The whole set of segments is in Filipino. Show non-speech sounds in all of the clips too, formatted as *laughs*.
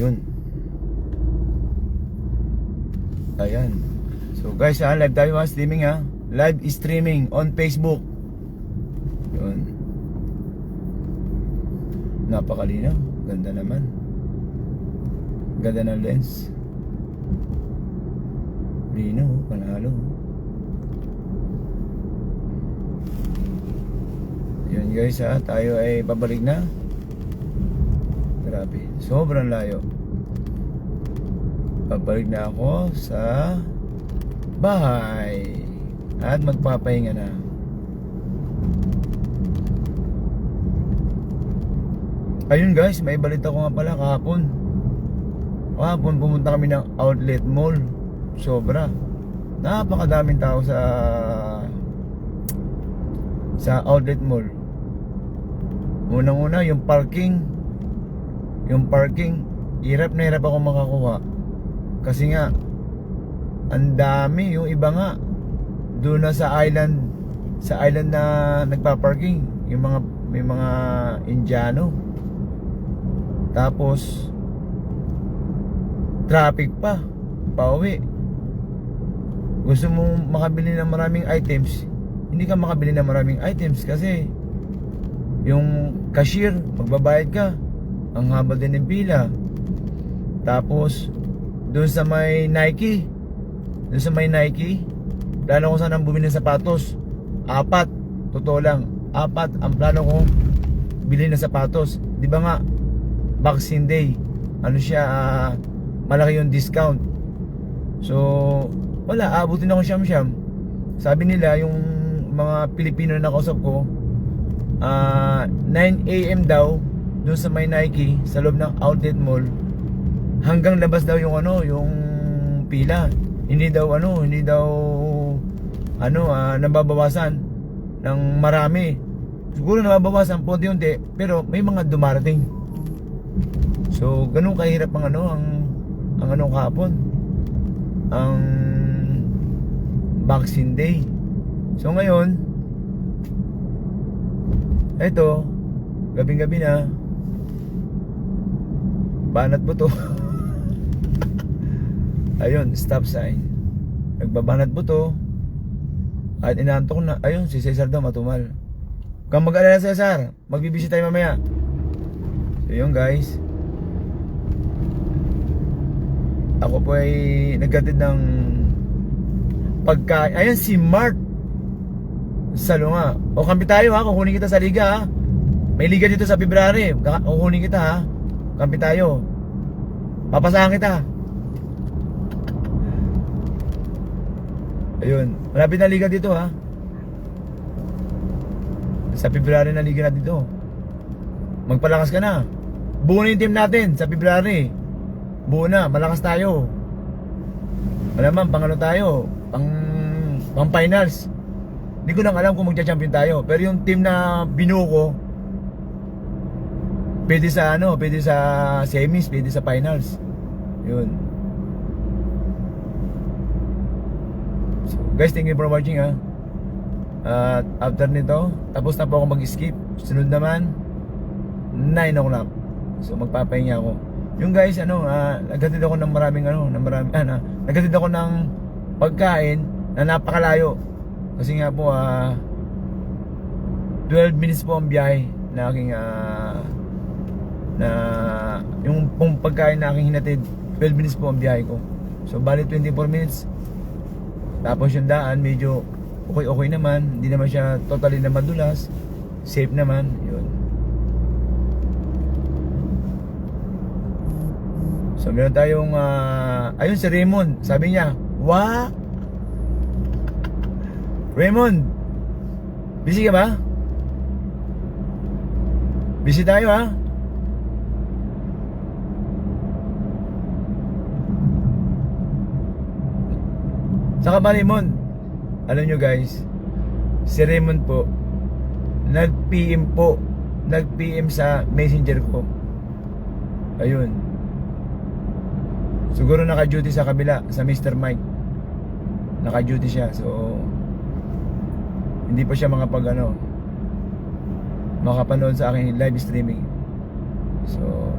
Yun. Ayan. So guys ha, live tayo ha, streaming ha. Live streaming on Facebook. Yun. Napakalinaw. Ganda naman. Ganda ng lens. Lino, panalo. Yun guys ha, tayo ay babalik na. Grabe, sobrang layo. Babalik na ako sa bahay. At magpapahinga na. Ayun guys, may balita ko nga pala kahapon. Kahapon pumunta kami ng outlet mall. Sobra. Napakadaming tao sa sa outlet mall. Unang-una yung parking. Yung parking, hirap na hirap ako makakuha. Kasi nga ang dami yung iba nga doon na sa island sa island na nagpa-parking yung mga may mga Indiano. Tapos traffic pa pauwi. Gusto mo makabili ng maraming items hindi ka makabili ng maraming items kasi yung cashier magbabayad ka. Ang haba din ng pila. Tapos doon sa may Nike. Doon sa may Nike. Plano ko sanang bumili ng sapatos. Apat. Totoo lang. Apat ang plano ko bili ng sapatos. Di ba nga? Boxing Day. Ano siya ah, malaki yung discount. So wala. Abutin ako siyam siyam sabi nila yung mga Pilipino na nakausap ko ah 9am daw doon sa may Nike sa loob ng outlet mall hanggang labas daw yung ano yung pila. Hindi daw ano hindi daw ano ah, nababawasan ng marami. Siguro nababawasan po unti pero may mga dumarating. So ganun kahirap ang ano ang ang ano kahapon. Ang Boxing Day. So ngayon eto gabing gabi na. Banat mo to *laughs* ayun stop sign. Nagbabanat mo to at inaantok na. Ayun si Cesar daw matumal. Kung mag-alala Cesar. Magbibisi tayo mamaya. So yun guys. Ako po ay nagkatid ng pagkain. Ayun si Mark sa lunga o kampi tayo ha. Kukunin kita sa liga ha. May liga dito sa February. Kukunin kita ha. Kampi tayo. Papasahan kita Ayun, malapit na liga dito ha. Sa February na liga na dito. Magpalakas ka na. Buo na yung team natin sa February. Buo na, malakas tayo. Malaman, pang ano tayo? Pang, pang finals. Hindi ko lang alam kung magcha-champion tayo. Pero yung team na binuo ko, pwede sa ano, pwede sa semis, pwede sa finals. Yun. Guys, thank you for watching ha. At after nito, tapos na po ako mag-skip. Sunod naman, 9 o'clock. So magpapahinga ako. Yung guys, ano, uh, naghatid ako ng maraming ano, ng maraming ano, naghatid ako ng pagkain na napakalayo. Kasi nga po, ah 12 minutes po ang biyahe na aking ah, na yung pong pagkain na aking hinatid 12 minutes po ang biyahe ko so bali 24 minutes tapos yung daan medyo okay okay naman hindi naman siya totally na madulas safe naman yun so meron tayong ah, ayun si Raymond sabi niya wa Raymond busy ka ba? busy tayo ha? Saka ba Raymond? Alam nyo guys, si Raymond po, nag-PM po, nag-PM sa messenger ko. Ayun. Siguro naka-duty sa kabila, sa Mr. Mike. Naka-duty siya, so hindi pa siya makapag ano, makapanood sa aking live streaming. So,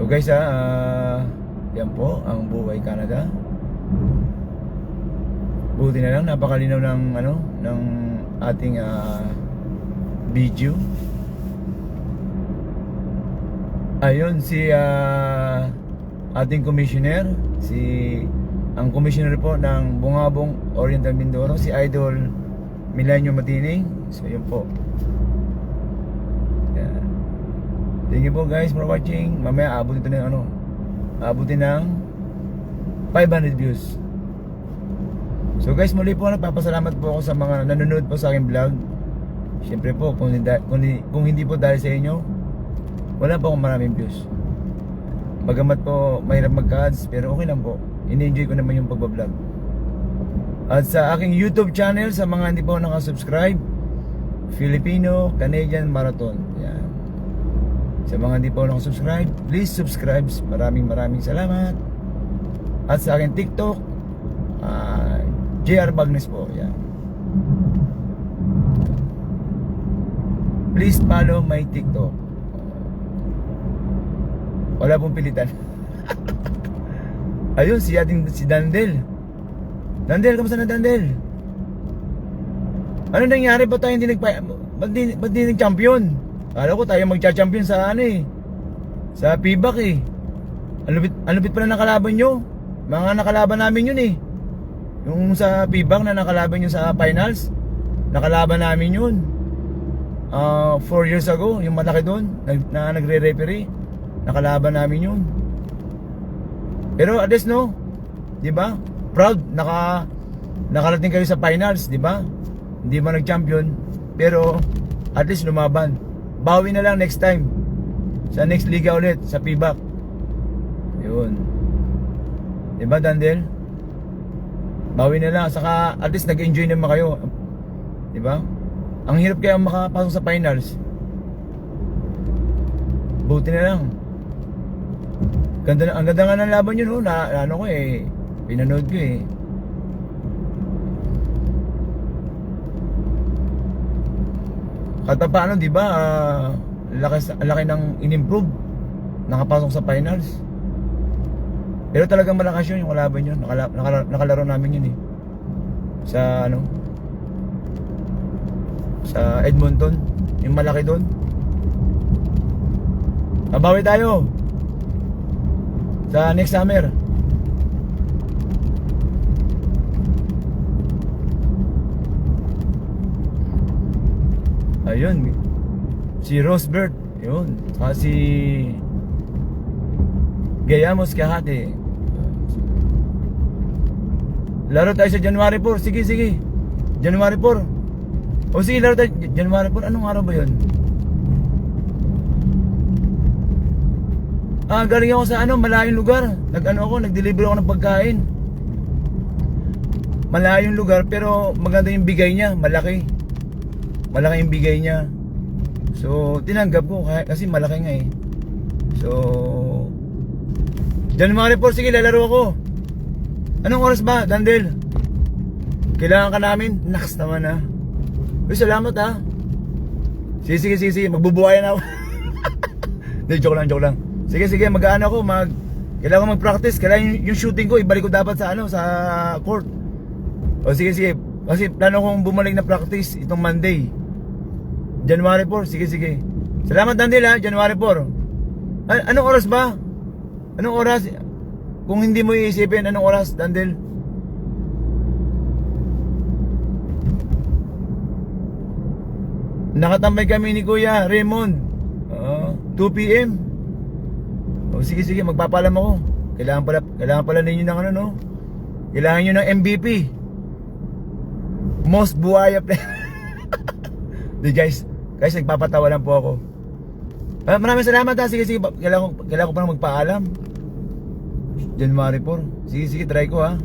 So guys ah, ah, yan po ang buhay Canada. Buti na lang napakalinaw ng ano ng ating ah, video. Ayun si ah, ating commissioner, si ang commissioner po ng Bungabong Oriental Mindoro, si Idol Milenio Matining. So yun po. Thank you po guys for watching. Mamaya abot ito ng ano, abutin ng 500 views. So guys, muli po nagpapasalamat po ako sa mga nanonood po sa aking vlog. Siyempre po, kung hindi, kung, kung hindi po dahil sa inyo, wala po akong maraming views. Bagamat po mahirap magka-ads, pero okay lang po. Ini-enjoy ko naman yung pagbablog. At sa aking YouTube channel, sa mga hindi po nakasubscribe, Filipino Canadian Marathon. Yan. Sa mga hindi po nakasubscribe, please subscribe. Maraming maraming salamat. At sa aking TikTok, ah, JR Bagnes po. Yan. Please follow my TikTok. Wala pong pilitan. *laughs* Ayun, si ating si Dandel. Dandel, kamusta na Dandel? Ano nangyari? Ba't tayo hindi nagpa... Ba't di, ba't di nag-champion? Kala ko tayo magcha-champion sa ano eh. Sa PBAC eh. Ang lupit, ang lupit pala ng kalaban nyo. Mga nakalaban namin yun eh. Yung sa PBAC na nakalaban nyo sa finals. Nakalaban namin yun. Ah, four years ago, yung malaki doon, nag, na nagre-referee. Nakalaban namin yun. Pero at least no, 'di ba? Proud naka nakarating kayo sa finals, 'di ba? Hindi man nag-champion, pero at least lumaban. Bawi na lang next time. Sa next liga ulit sa PBAC. 'Yun. 'Di ba, Dandel? Bawi na lang saka at least nag-enjoy naman kayo. 'Di ba? Ang hirap kaya makapasok sa finals. Buti na lang. Ganda ang ganda nga ng laban yun, no? na, ano ko eh, pinanood ko eh. Kata paano, di ba, ah, laki, laki ng in-improve, nakapasok sa finals. Pero talagang malakas yun, yung kalaban yun, nakala, nakala, nakalaro namin yun eh. Sa ano, sa Edmonton, yung malaki doon. Babawi tayo. Sa next summer. Ayun. Si Rosebert. Yun. Saka si Gayamos Kahati. Laro tayo sa January 4. Sige, sige. January 4. O sige, laro tayo. January 4. Anong araw ba yun? Ah, galing ako sa ano, malayong lugar. Nag-ano ako, nag-deliver ako ng pagkain. Malayong lugar pero maganda yung bigay niya, malaki. Malaki yung bigay niya. So, tinanggap ko kasi malaki nga eh. So, January 4, sige, lalaro ako. Anong oras ba, Dandel? Kailangan ka namin? Naks naman ah. Uy, salamat ah. Sige, sige, sige, sige. Magbubuhayan ako. *laughs* Hindi, joke lang, joke lang. Sige, sige, mag-ano ako, mag... Kailangan ko mag-practice. Kailangan yung, shooting ko, ibalik ko dapat sa ano, sa court. O sige, sige. Kasi plano kong bumalik na practice itong Monday. January 4, sige, sige. Salamat, Dandel ha, January 4. An- anong oras ba? Anong oras? Kung hindi mo iisipin, anong oras, Dandel? Nakatambay kami ni Kuya Raymond. Oo, 2 p.m. O sige sige, magpapalam ako. Kailangan pala kailangan pala ninyo ng ano no. Kailangan niyo ng MVP. Most buhaya player. *laughs* Di guys, guys nagpapatawa lang po ako. Ah, maraming salamat ha. Sige sige, ba- kailangan ko kailangan ko pa magpaalam. January 4. Sige sige, try ko ha.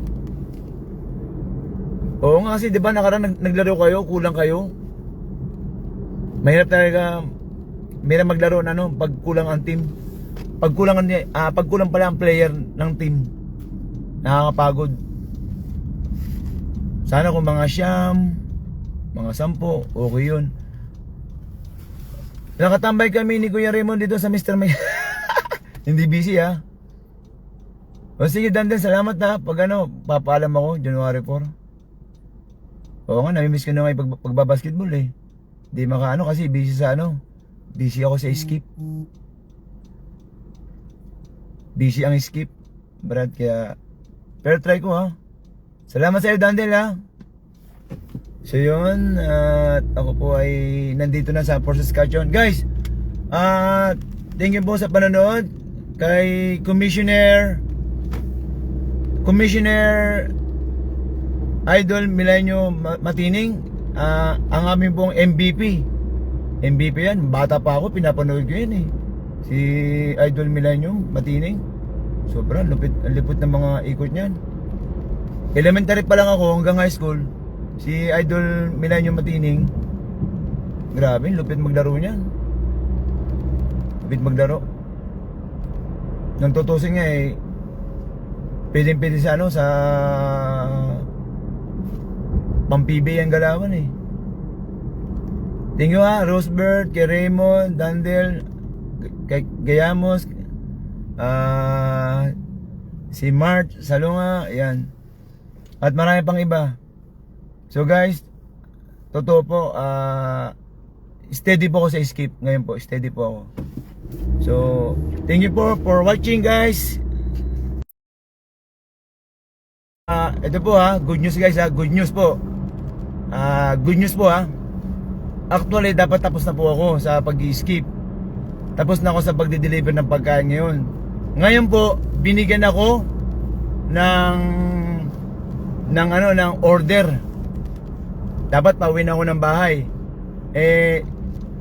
Oo nga kasi 'di ba nakaraan nag, naglaro kayo, kulang kayo. Mahirap talaga mahirap maglaro na no pag kulang ang team. Pag kulang ang ah, pag kulang pala ang player ng team. Nakakapagod. Sana kung mga siyam, mga sampo, okay yun. Nakatambay kami ni Kuya Raymond dito sa Mr. May... *laughs* Hindi busy ha. O sige, Dandan, salamat ha. Pag ano, papaalam ako, January 4. Oo nga, namimiss ko na nga pag, pagbabasketball eh. Di makaano kasi busy sa ano. Busy ako sa skip. Busy ang skip. Brad, kaya... Pero try ko ha. Salamat sa iyo, Dandel ha. So yun, at ako po ay nandito na sa Port Saskatchewan. Guys, at thank you po sa panonood kay Commissioner Commissioner Idol Milenio Ma- Matining ah, ang aming pong MVP MVP yan, bata pa ako, pinapanood ko yan eh. Si Idol Milenio Matining sobrang lupit, lipot ng mga ikot niyan. Elementary pa lang ako hanggang high school. Si Idol Milenio Matining grabe, lupit maglaro niyan. Lupit maglaro. Nang tutusin nga eh pwedeng pwede sa ano sa Pampibe ang galawan eh Thank you ha, Rosebert, kay Raymond, Dandel, kay Gayamos, ah si Mart, Salunga, yan. At marami pang iba. So guys, totoo po, ah steady po ako sa skip ngayon po, steady po ako. So, thank you po for watching guys. Ito po ha, good news guys ha, good news po. Ah, good news po ha. Actually, dapat tapos na po ako sa pag-skip. Tapos na ako sa pagde-deliver ng pagkain ngayon. Ngayon po, binigyan ako ng ng ano ng order. Dapat pauwi na ako ng bahay. Eh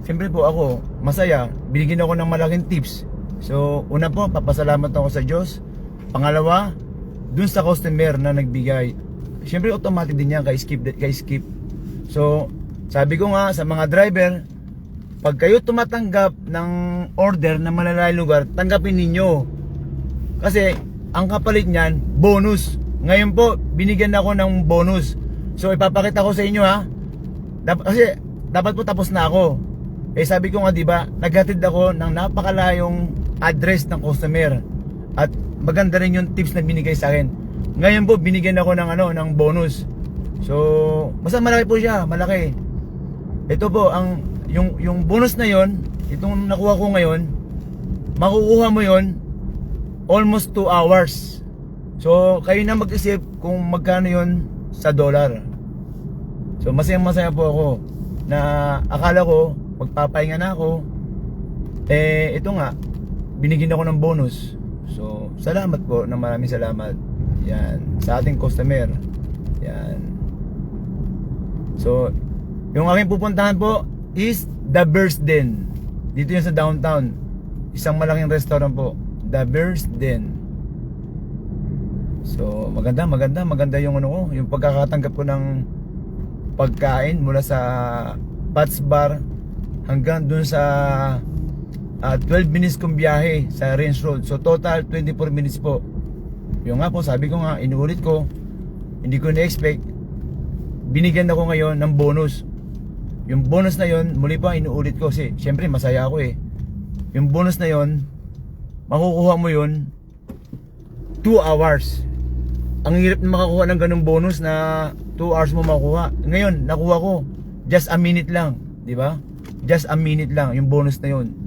siyempre po ako masaya. Binigyan ako ng malaking tips. So, una po, papasalamat ako sa Diyos. Pangalawa, dun sa customer na nagbigay. Siyempre automatic din yan kay skip kay skip. So, sabi ko nga sa mga driver, pag kayo tumatanggap ng order na malalayong lugar, tanggapin ninyo. Kasi ang kapalit niyan, bonus. Ngayon po, binigyan ako ng bonus. So ipapakita ko sa inyo ha. Dap- kasi dapat po tapos na ako. Eh sabi ko nga 'di ba, naghatid ako ng napakalayong address ng customer. At maganda rin yung tips na binigay sa akin. Ngayon po binigyan ako ng ano, ng bonus. So, basta malaki po siya, malaki. Ito po ang yung yung bonus na 'yon, itong nakuha ko ngayon, makukuha mo 'yon almost 2 hours. So, kayo na mag-isip kung magkano 'yon sa dollar. So, masayang masaya po ako na akala ko magpapahinga na ako. Eh, ito nga, binigyan ako ng bonus. So, salamat po na maraming salamat. Yan, sa ating customer. Yan. So, yung aking pupuntahan po is The Den. Dito yun sa downtown. Isang malaking restaurant po. The Den. So, maganda, maganda, maganda yung ano ko, yung pagkakatanggap ko ng pagkain mula sa Pats Bar hanggang dun sa ah, 12 minutes kong biyahe sa Range Road. So, total 24 minutes po. Yung nga po, sabi ko nga, inuulit ko, hindi ko na-expect, binigyan ako ngayon ng bonus. Yung bonus na yon muli pa inuulit ko kasi syempre masaya ako eh. Yung bonus na yon makukuha mo yon 2 hours. Ang hirap na makakuha ng ganung bonus na 2 hours mo makuha. Ngayon, nakuha ko just a minute lang, di ba? Just a minute lang yung bonus na yon.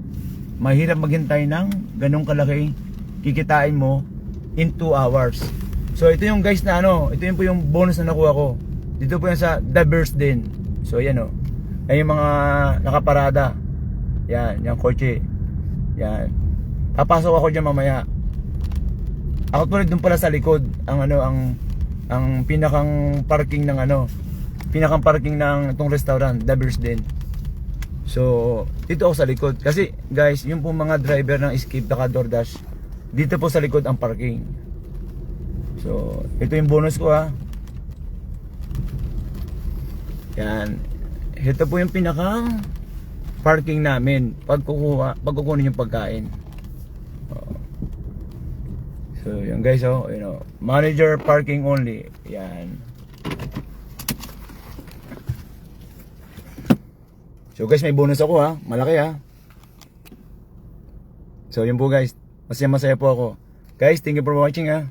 Mahirap maghintay ng ganong kalaki kikitain mo in 2 hours. So ito yung guys na ano, ito yung po yung bonus na nakuha ko. Dito po yan sa The Burst din. So yan o. Ay yung mga nakaparada. Yan, yung kotse. Yan. Papasok ako diyan mamaya. Ako tuloy doon pala sa likod ang ano ang ang pinakang parking ng ano pinakang parking ng itong restaurant, The Burst din. So, dito ako sa likod. Kasi, guys, yung po mga driver ng Escape, Daka DoorDash, dito po sa likod ang parking. So, ito yung bonus ko ha. Yan. Ito po yung pinakang parking namin pag kukuha, pag kukunin yung pagkain. Oo. So, yan guys, oh, you know, manager parking only. Yan. So guys, may bonus ako ha. Malaki ha. So yun po guys. Masaya masaya po ako. Guys, thank you for watching ha.